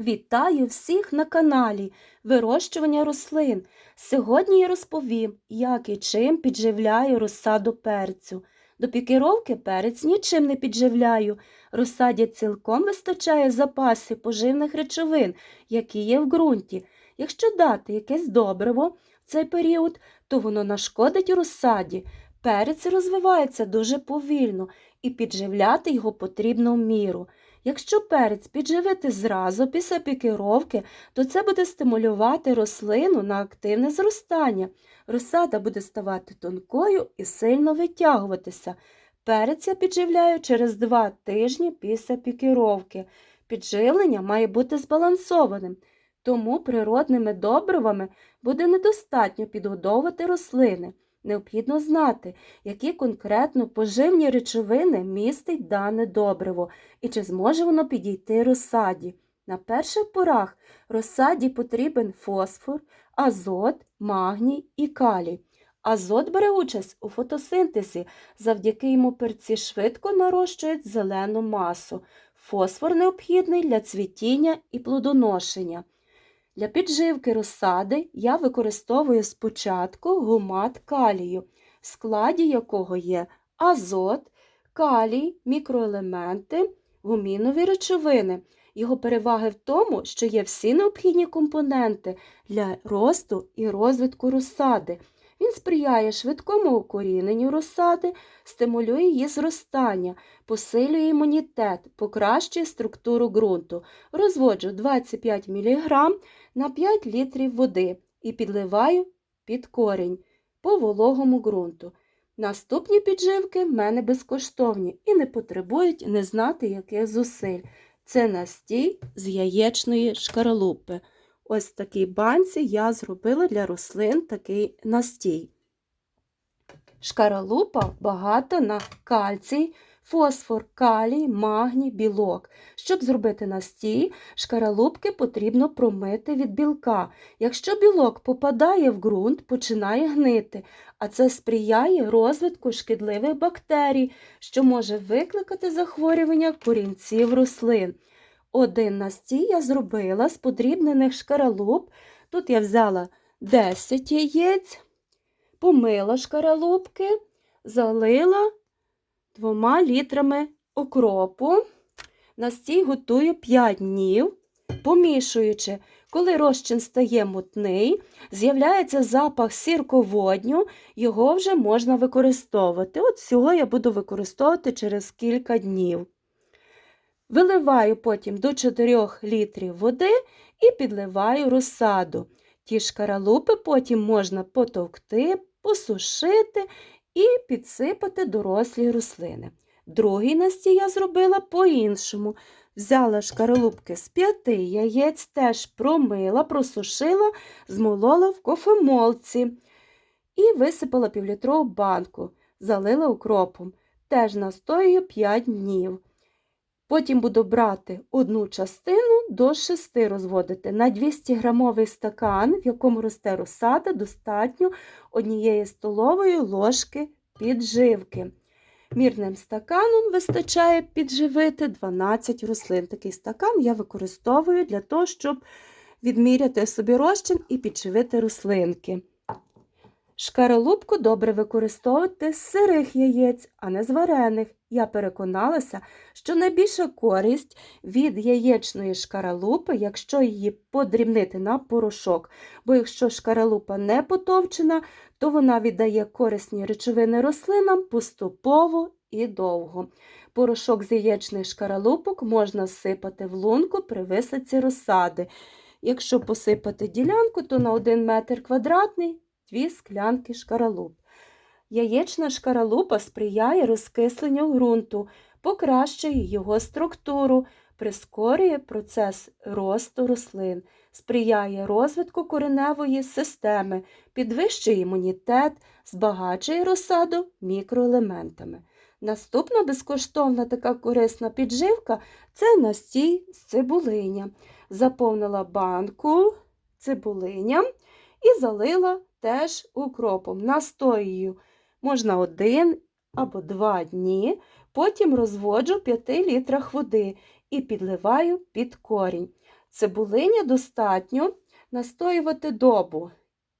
Вітаю всіх на каналі Вирощування рослин. Сьогодні я розповім, як і чим підживляю розсаду перцю. До пікіровки перець нічим не підживляю. Розсаді цілком вистачає запасів поживних речовин, які є в ґрунті. Якщо дати якесь добриво в цей період, то воно нашкодить розсаді. Перець розвивається дуже повільно і підживляти його потрібно в міру. Якщо перець підживити зразу після пікіровки, то це буде стимулювати рослину на активне зростання. Розсада буде ставати тонкою і сильно витягуватися. Перець я підживляю через 2 тижні після пікіровки. Підживлення має бути збалансованим, тому природними добривами буде недостатньо підгодовувати рослини. Необхідно знати, які конкретно поживні речовини містить дане добриво і чи зможе воно підійти розсаді. На перших порах розсаді потрібен фосфор, азот, магній і калій. Азот бере участь у фотосинтезі, завдяки йому перці швидко нарощують зелену масу. Фосфор необхідний для цвітіння і плодоношення. Для підживки розсади я використовую спочатку гумат калію, в складі якого є азот, калій, мікроелементи, гумінові речовини. Його переваги в тому, що є всі необхідні компоненти для росту і розвитку розсади. Він сприяє швидкому укоріненню розсади, стимулює її зростання, посилює імунітет, покращує структуру ґрунту. Розводжу 25 мг на 5 літрів води і підливаю під корінь по вологому ґрунту. Наступні підживки в мене безкоштовні і не потребують не знати яких зусиль. Це настій з яєчної шкаралупи. Ось в такій банці я зробила для рослин такий настій. Шкаралупа багата на кальцій, фосфор, калій, магній, білок. Щоб зробити настій, шкаралупки потрібно промити від білка. Якщо білок попадає в ґрунт, починає гнити, а це сприяє розвитку шкідливих бактерій, що може викликати захворювання корінців рослин. Один настій я зробила з подрібнених шкаралуп. Тут я взяла 10 яєць, помила шкаралупки, залила двома літрами окропу. Настій готую 5 днів, помішуючи. Коли розчин стає мутний, з'являється запах сірководню, його вже можна використовувати. От цього я буду використовувати через кілька днів. Виливаю потім до 4 літрів води і підливаю розсаду. Ті шкаралупи потім можна потовкти, посушити і підсипати дорослі рослини. Другий настій я зробила по-іншому. Взяла шкаралупки з п'яти яєць, теж промила, просушила, змолола в кофемолці і висипала півлітрову банку, залила укропом. Теж настоюю 5 днів. Потім буду брати одну частину до 6 розводити. На 200 грамовий стакан, в якому росте розсада, достатньо однієї столової ложки підживки. Мірним стаканом вистачає підживити 12 рослин. Такий стакан я використовую для того, щоб відміряти собі розчин і підживити рослинки. Шкаралупку добре використовувати з сирих яєць, а не з варених. Я переконалася, що найбільша користь від яєчної шкаралупи, якщо її подрібнити на порошок, бо якщо шкаралупа не потовчена, то вона віддає корисні речовини рослинам поступово і довго. Порошок з яєчних шкаралупок можна сипати в лунку при висадці розсади. Якщо посипати ділянку, то на 1 метр квадратний дві склянки шкаралуп. Яєчна шкаралупа сприяє розкисленню ґрунту, покращує його структуру, прискорює процес росту рослин, сприяє розвитку кореневої системи, підвищує імунітет, збагачує розсаду мікроелементами. Наступна безкоштовна така корисна підживка це настій з цибулиння. Заповнила банку цибулинням і залила теж укропом. Настоюю можна один або два дні, потім розводжу в 5 літрах води і підливаю під корінь. Цибулиня достатньо настоювати добу.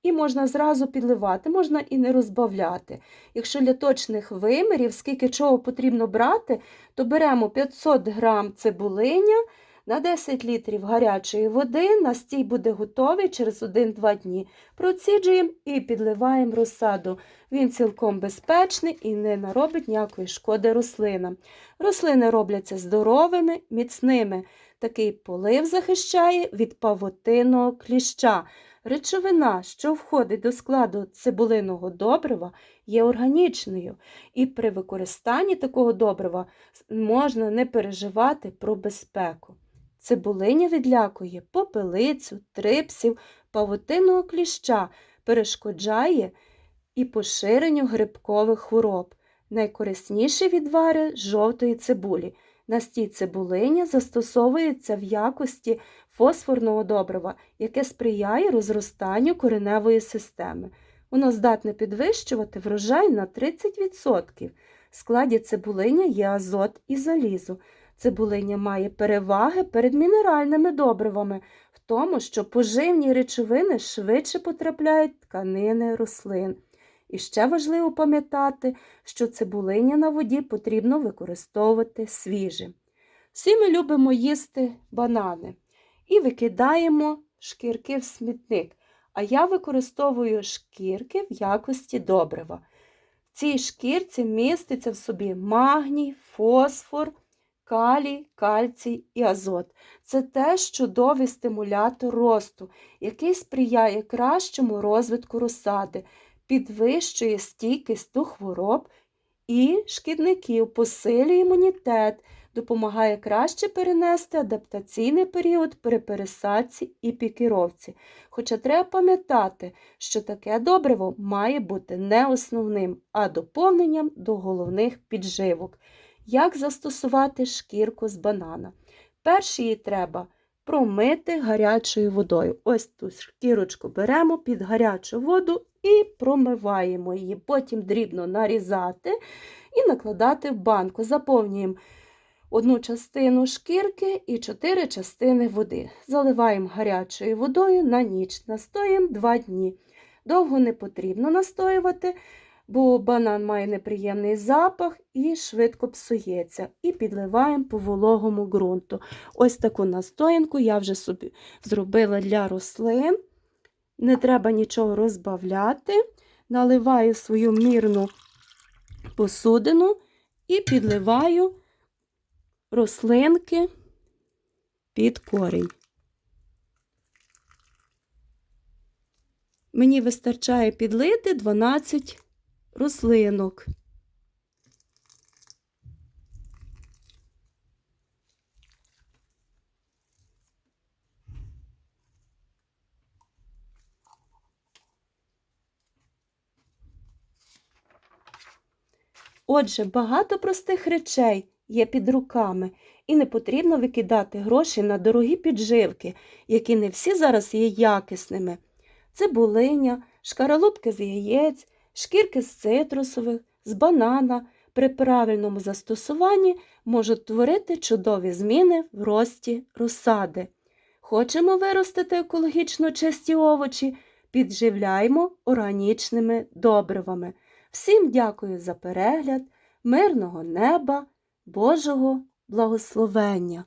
І можна зразу підливати, можна і не розбавляти. Якщо для точних вимірів, скільки чого потрібно брати, то беремо 500 грам цибулиня на 10 літрів гарячої води, настій буде готовий через 1-2 дні. Проціджуємо і підливаємо розсаду. Він цілком безпечний і не наробить ніякої шкоди рослинам. Рослини робляться здоровими, міцними. Такий полив захищає від павутинного кліща. Речовина, що входить до складу цибулиного добрива, є органічною, і при використанні такого добрива можна не переживати про безпеку. Цибулиня відлякує попелицю, трипсів, павутинного кліща, перешкоджає і поширенню грибкових хвороб. Найкорисніші відвари жовтої цибулі. Настій цибулиня застосовується в якості фосфорного добрива, яке сприяє розростанню кореневої системи. Воно здатне підвищувати врожай на 30%. В складі цибулиня є азот і залізо. Цибулиня має переваги перед мінеральними добривами в тому, що поживні речовини швидше потрапляють тканини рослин. І ще важливо пам'ятати, що цибулиня на воді потрібно використовувати свіже. Всі ми любимо їсти банани і викидаємо шкірки в смітник. А я використовую шкірки в якості добрива. В цій шкірці міститься в собі магній, фосфор, калій, кальцій і азот. Це теж чудовий стимулятор росту, який сприяє кращому розвитку розсади, підвищує стійкість до хвороб і шкідників, посилює імунітет, допомагає краще перенести адаптаційний період при пересадці і пікіровці. Хоча треба пам'ятати, що таке добриво має бути не основним, а доповненням до головних підживок. Як застосувати шкірку з банана? Перше її треба промити гарячою водою. Ось ту шкірочку беремо під гарячу воду і промиваємо її. Потім дрібно нарізати і накладати в банку. Заповнюємо одну частину шкірки і чотири частини води. Заливаємо гарячою водою на ніч, настоїмо 2 дні. Довго не потрібно настоювати, бо банан має неприємний запах і швидко псується. І підливаємо по вологому ґрунту. Ось таку настоянку я вже собі зробила для рослин. Не треба нічого розбавляти. Наливаю свою мірну посудину і підливаю рослинки під корінь. Мені вистачає підлити 12 рослинок. Отже, багато простих речей є під руками, і не потрібно викидати гроші на дорогі підживки, які не всі зараз є якісними. Цибулиня, шкаралупки з яєць, шкірки з цитрусових, з банана при правильному застосуванні можуть творити чудові зміни в рості розсади. Хочемо виростити екологічно чисті овочі, підживляємо органічними добривами. Всім дякую за перегляд, мирного неба, Божого благословення!